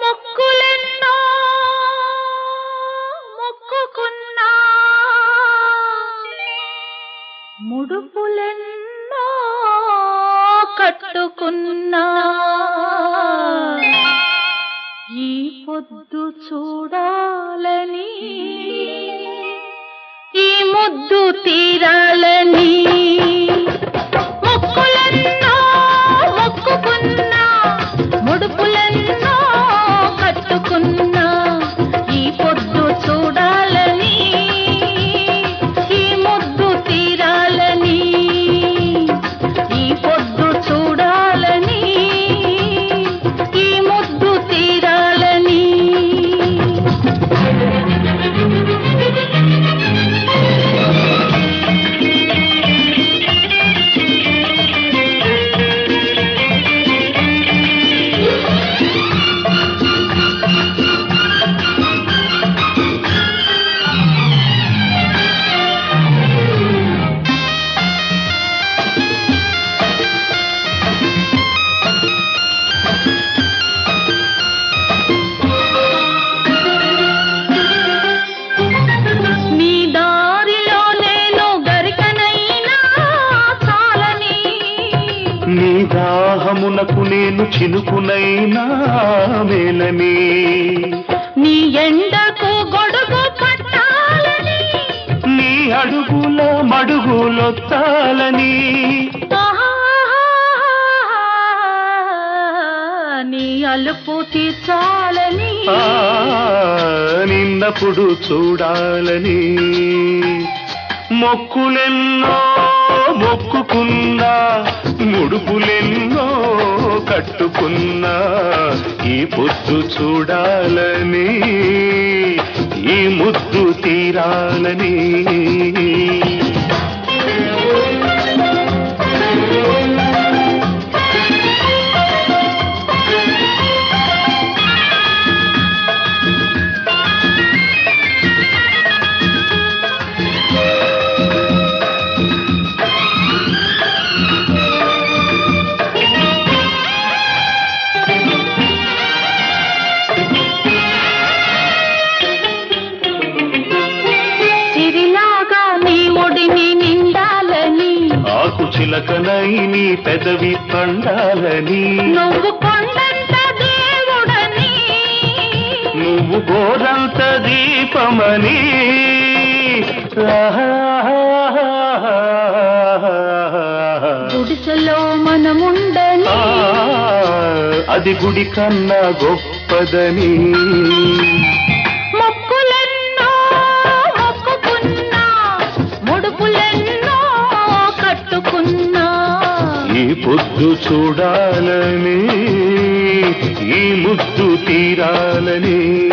మొక్కులెన్నో మొక్కుకున్నా. ముడుపులెన్నో కట్టుకున్నా. ఈ పొద్దు చూడాలని ఈ ముద్దు తీరాలని దాహమునకు నేను చినుకునైనా మేలని నీ ఎండకు గొడుగు పట్టాలని. నీ అడుగుల మడుగులొత్తాలని. నీ అలుపు తీర్చాలని. నిన్నప్పుడు చూడాలని. మొక్కులెన్నో మొక్కుకున్నా ముడుపులెన్నో కట్టుకున్నా ఈ పొద్దు చూడాలని ఈ ముద్దు తీరాలని. చిలకనై నీ పెదవి పండాలని. నువ్వు కొండంత దేవుడని. నువ్వు గోరంత దీపమని. గుడిసెలో మనముండని. అది గుడి కన్నా గొప్పదని. పొద్దు చూడాలని ఈ ముద్దు తీరాలని.